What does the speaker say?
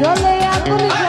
জলে আগুন